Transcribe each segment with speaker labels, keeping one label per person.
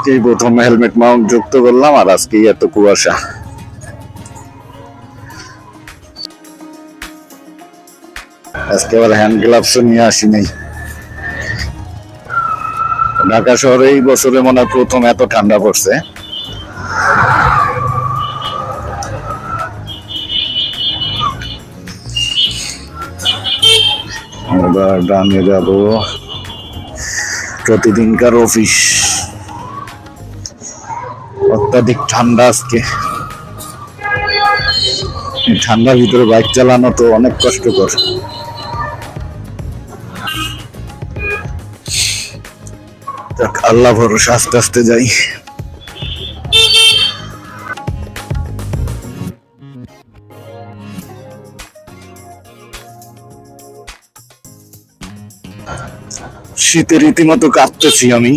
Speaker 1: আজকেই প্রথম helmet Mount যুক্ত করলাম, আর আজকেই এত কুয়াশা। আজকে আবার হ্যান্ড গ্লাভসও নিয়ে আসি নাই ঢাকা শহরে এই বছরে মনে হয় প্রথম এত ঠান্ডা পড়ছে। এবার ডানে যাব। প্রতিদিনকার অফিস অত্যাধিক ঠান্ডা আজকে। ঠান্ডার ভিতরে বাইক চালানো তো অনেক কষ্টকর। আল্লাহ ভরসা, আস্তে আস্তে যাই। শীতে রীতিমতো কাঁপতেছি আমি।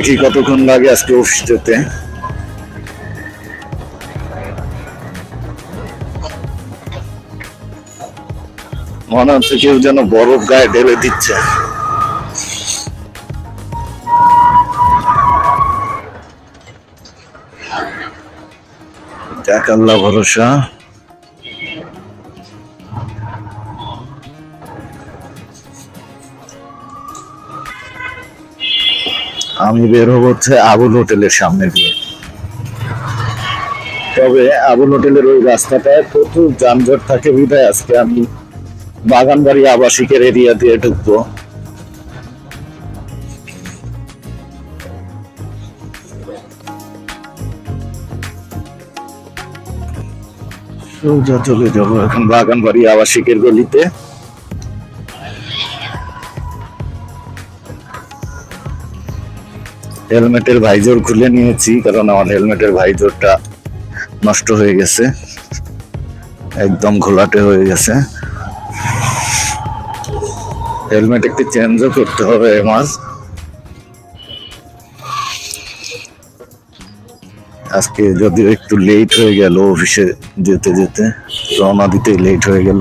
Speaker 1: দেখি কতক্ষণ লাগে আজকে অফিস যেতে। মনে হচ্ছে কেউ যেন বরফ গায়ে ঢেলে দিচ্ছে। যাক আল্লাহ ভরসা। আমি বের হব হচ্ছে আবুল হোটেলের সামনে দিয়ে। তবে আবুল হোটেলের ওই রাস্তাটায় প্রচুর যানজট থাকে বিধায় আজকে আমি বাগানবাড়ি আবাসিকের এরিয়া দিয়ে ঢুকবো। সোজা চলে যাব এখন বাগানবাড়ি আবাসিকের গলিতে। হেলমেটের ভাইজোর খুলে নিয়েছি, কারণ আমার হেলমেটের ভাইজোরটা নষ্ট হয়ে গেছে। একদম ঘোলাটে হয়ে গেছে। হেলমেট একটু চেঞ্জও করতে হবে আমার আজকে যদিও একটু লেট হয়ে গেল, অফিসে যেতে যেতে, রওনা দিতে লেট হয়ে গেল।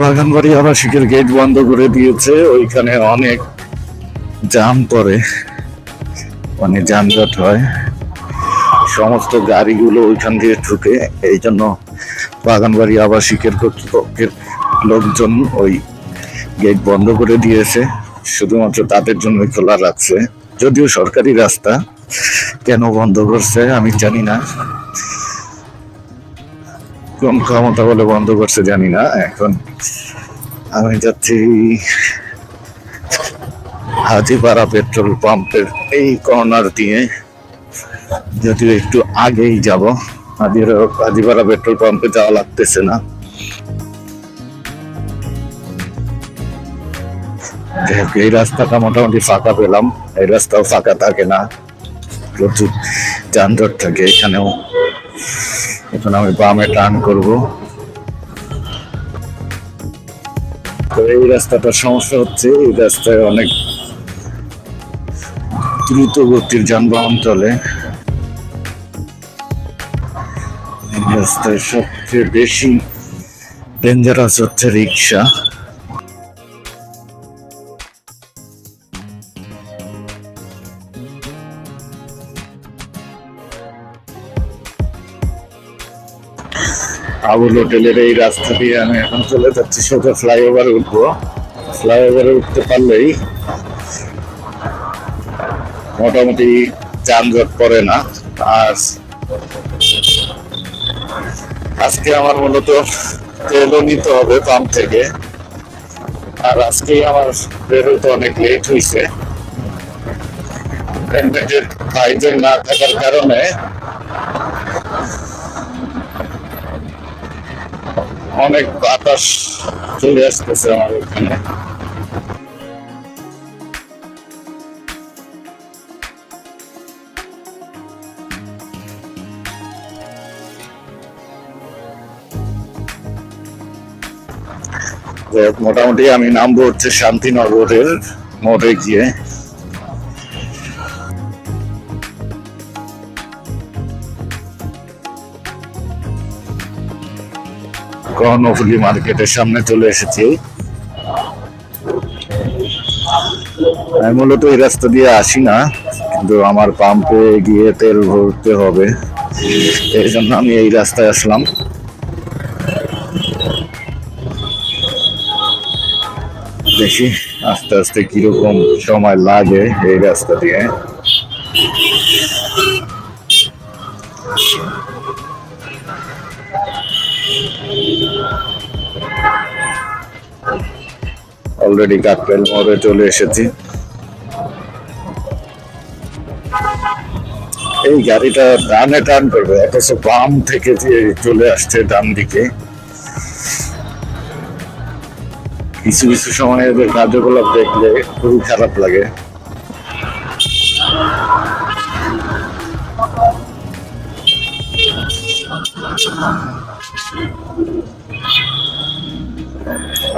Speaker 1: বাগানবাড়ি আবাসিকের গেট বন্ধ করে দিয়েছে, ওইখানে অনেক জাম পড়ে, অনেক যানজট হয়। সমস্ত গাড়িগুলো ওইখান দিয়ে ঢুকে এই জন্য বাগানবাড়ি আবাসিকের কর্তৃপক্ষের লোকজন ওই গেট বন্ধ করে দিয়েছে, শুধুমাত্র তাদের জন্য খোলা রাখছে। যদিও সরকারি রাস্তা কেন বন্ধ করছে আমি জানি না। কোন ক্ষমতা বলে বন্ধ করছে, জানি না। এখন আমি যাচ্ছি হাজিপাড়া পেট্রোল পাম্পের এই কর্নার দিয়ে। যদিও একটু আগেই যাব। হাজিপাড়া পেট্রোল পাম্পে যাওয়া লাগতেছে না। এই রাস্তাটা মোটামুটি ফাঁকা পেলাম। এই রাস্তাও ফাঁকা থাকে না। প্রচুর যানজট থাকে এখানেও। এখন আমি বামে টার্ন করব। এই রাস্তাটার সমস্যা হচ্ছে, এই রাস্তায় অনেক দ্রুত গতির যানবাহন চলে। রাস্তায় সবচেয়ে বেশি ডেঞ্জারাস হচ্ছে রিক্সা আবুল হোটেলের এই রাস্তা দিয়ে আমি এখন চলে যাচ্ছি। সোজা ফ্লাইওভারে উঠবো। ফ্লাইওভারে উঠতে পারলেই মোটামুটি যানজট পড়ে না। আর আজকে আমার মূলত তেলও নিতে হবে পাম্প থেকে। আর আজকেই আমার বেরোতে অনেক লেট হয়েছে না থাকার কারণে অনেক বাতাস চলে আসতেছে আমার এখানে। মোটামুটি আমি নামবো হচ্ছে শান্তিনগরের মোড়ে গিয়ে। কর্ণফুলি মার্কেটের সামনে চলে এসেছি। আমি মূলত এই রাস্তা দিয়ে আসি না, কিন্তু আমার পাম্পে গিয়ে তেল ভরতে হবে। এই জন্য আমি এই রাস্তায় আসলাম। দেখি আস্তে আস্তে কীরকম সময় লাগে এই রাস্তা দিয়ে। অলরেডি কাকরেল মোড়ে চলে এসেছি। এই গাড়িটা ডানে টার্ন করবে, অথচ বাম থেকে যে চলে আসছে ডান দিকে। কিছু কিছু সময় এদের কার্যকলাপ দেখলে খুবই খারাপ লাগে।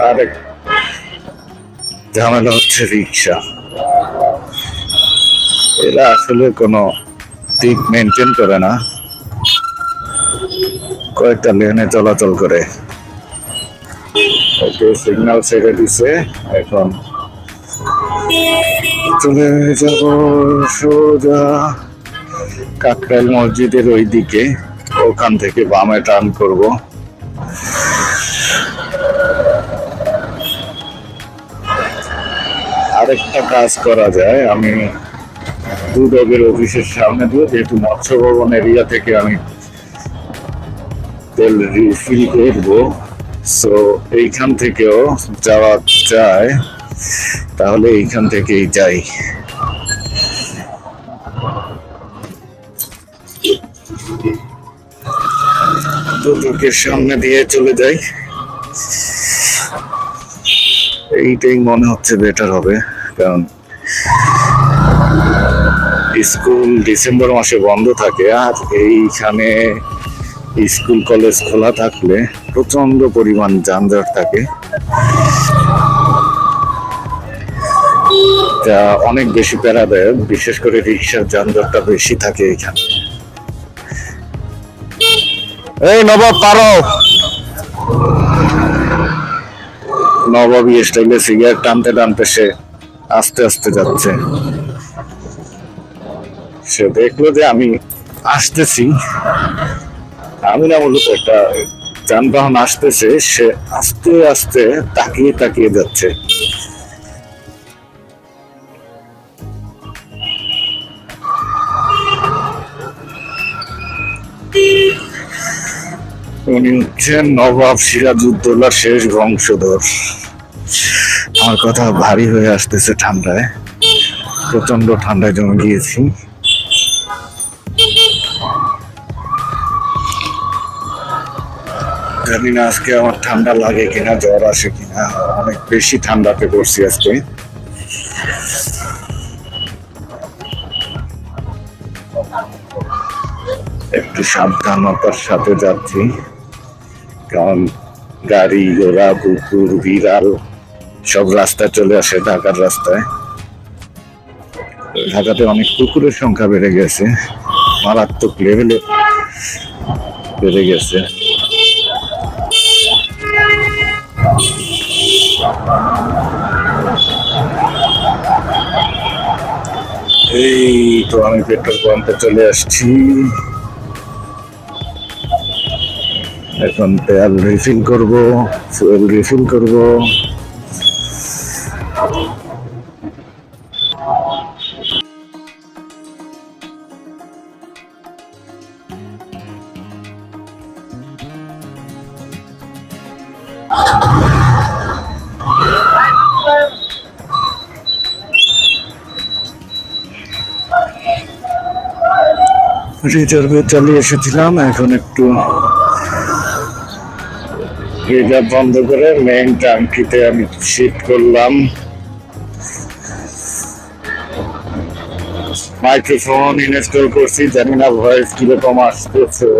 Speaker 1: আরেক ঝামেলা হচ্ছে রিক্সা। এরা আসলে কোনো দিক মেনটেন করে না। কয়েকটা লেনে চলাচল করে। ওকে সিগন্যাল ছেড়ে দিছে। এখন চলে যাব সোজা কাকরাইল মসজিদের ওই দিকে ওখান থেকে বামে টার্ন করব। আরেকটা কাজ করা যায়, আমি দুদকের অফিসের সামনে দিয়ে যেহেতু মৎস্য ভবন এরিয়া থেকে আমি তেল রিফিল করব সো এইখান থেকেও যাওয়া যায়, তাহলে এইখান থেকেই যাই। দুদকের সামনে দিয়ে চলে যাই। এইটাই মনে হচ্ছে বেটার হবে, কারণ স্কুল ডিসেম্বর মাসে বন্ধ থাকে, আর এইখানে স্কুল কলেজ খোলা থাকলে প্রচণ্ড পরিমাণ যানজট থাকে। যা অনেক বেশি প্যারা দেয় বিশেষ করে রিক্সার যানজটটা বেশি থাকে এখানে। এই নবাব পারো। নবাবী স্টাইলে সিগারেট টানতে টানতে সে আস্তে আস্তে যাচ্ছে। সে দেখল যে আমি আসতেছি। আমি না মূলত একটা যানবাহন আসতেছে, সে আস্তে আস্তে তাকিয়ে তাকিয়ে যাচ্ছে। উনি হচ্ছেন নবাব সিরাজউদ্দৌলার শেষ বংশধর। আমার কথা ভারী হয়ে আসতেছে ঠান্ডায়। প্রচণ্ড ঠান্ডায় জমে গিয়েছি। জানি না আজকে আমার ঠান্ডা লাগে কিনা, জ্বর আসে কিনা, অনেক বেশি ঠান্ডাতে পড়ছি আজকে। একটু সাবধানতার সাথে যাচ্ছি। কারণ গাড়ি, ঘোড়া কুকুর বিড়াল, সব রাস্তায় চলে আসে ঢাকার রাস্তায়। ঢাকাতে অনেক কুকুরের সংখ্যা বেড়ে গেছে, মারাত্মক লেভেলে বেড়ে গেছে। এই তো আমি পেট্রোল পাম্পে চলে আসছি। এখন তেল রিফিল করব ফুয়েল রিফিল করব। রিজার্ভে চালিয়ে এসেছিলাম এখন একটু রিজার্ভ বন্ধ করে মেইন ট্যাঙ্কিতে আমি শিফট করলাম। মাইক্রোফোন ইনস্টল করছি, জানি না ভয়েস কীরকম আসতেছে।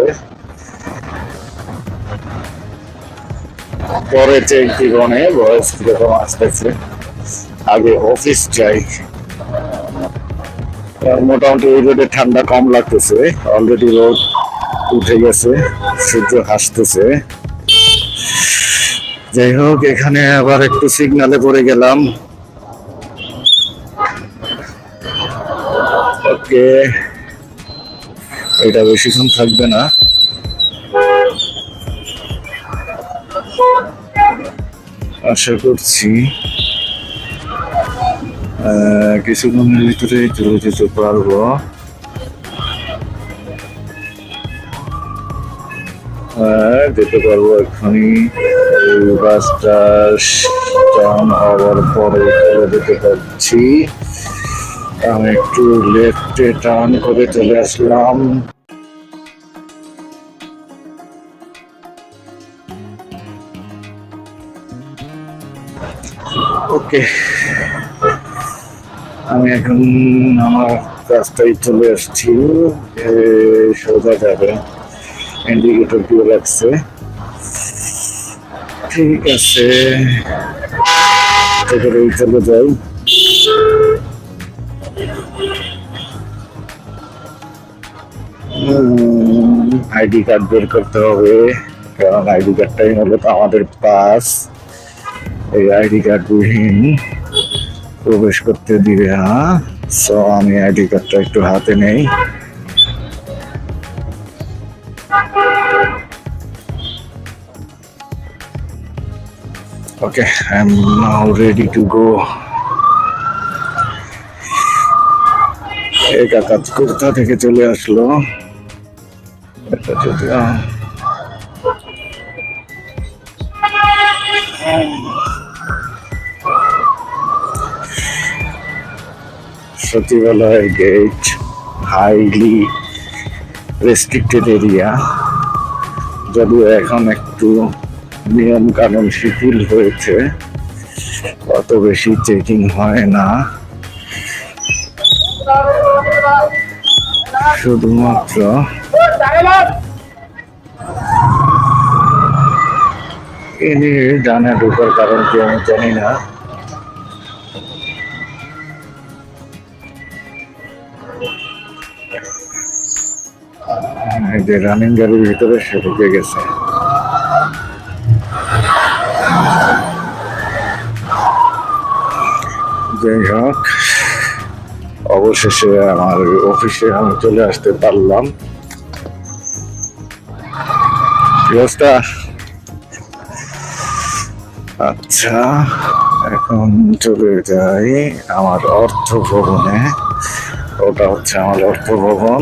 Speaker 1: পরে চেক জীবনে বয়স কীরকম আসতেছে। আগে অফিস যাই। মোটামুটি এই রোডে ঠান্ডা কম লাগতেছে অলরেডি রোড উঠে গেছে সূর্য হাসতেছে। যাই হোক এখানে আবার একটু সিগনালে পড়ে গেলাম। ওকে। এটা বেশিক্ষণ থাকবে না। আশা করছি কিছুক্ষণের ভিতরে চলে যেতে পারব। যেতে পারব এখনই এই বাসটা টার্ন হওয়ার পরে চলে যেতে পারছি। আমি একটু লেফটে টার্ন করে চলে আসলাম। ওকে। আমি এখন আমার রাস্তায় চলে আসছি। সোজা যাবে। ইন্ডিকেটর দিয়ে লাগছে ঠিক আছে চলে যাই। আইডি কার্ড বের করতে হবে, কারণ আইডি কার্ডটাই হলো তো আমাদের পাস। এই আইডি কার্ড বিহীন প্রবেশ করতে দিবে না। সো আমি আইডি কার্ডটা একটু হাতে নেই। I am now ready to go একা কাজ কোথা থেকে চলে আসলো? এটা যদি সচিবালয় গেট হাইলি রেস্ট্রিক্টেড এরিয়া যদিও এখন একটু নিয়ম কানুন শিথিল হয়েছে। অত বেশি চেকিং হয় না। শুধুমাত্র ইনি ডানে ঢুকার কারণ কি আমি জানি না। এই যে রানিং গাড়ির ভিতরে সে ঢুকে গেছে। হোক অবশেষে আমার অফিসে আমি চলে আসতে পারলাম? আচ্ছা এখন চলে যাই আমার অর্থ ভবনে ওটা হচ্ছে আমার অর্থ ভবন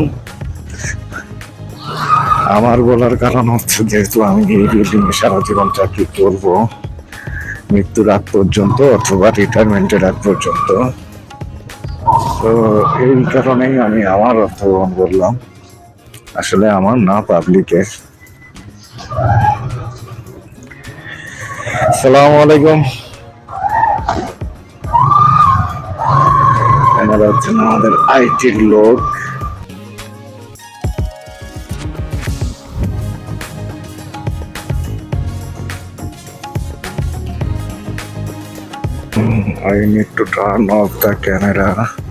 Speaker 1: আমার বলার কারণ হচ্ছে যেহেতু আমি এই বিল্ডিং এ সারা জীবন চাকরি করব। মৃত্যুর আগ পর্যন্ত অথবা রিটায়ারমেন্টের আগ পর্যন্ত। তো এই কারণেই আমি আমার অর্থভবন করলাম। আসলে আমার না পাবলিকের সালাম আলাইকুম। এনারা হচ্ছেন আমাদের আইটির লোক। I need to turn off the camera.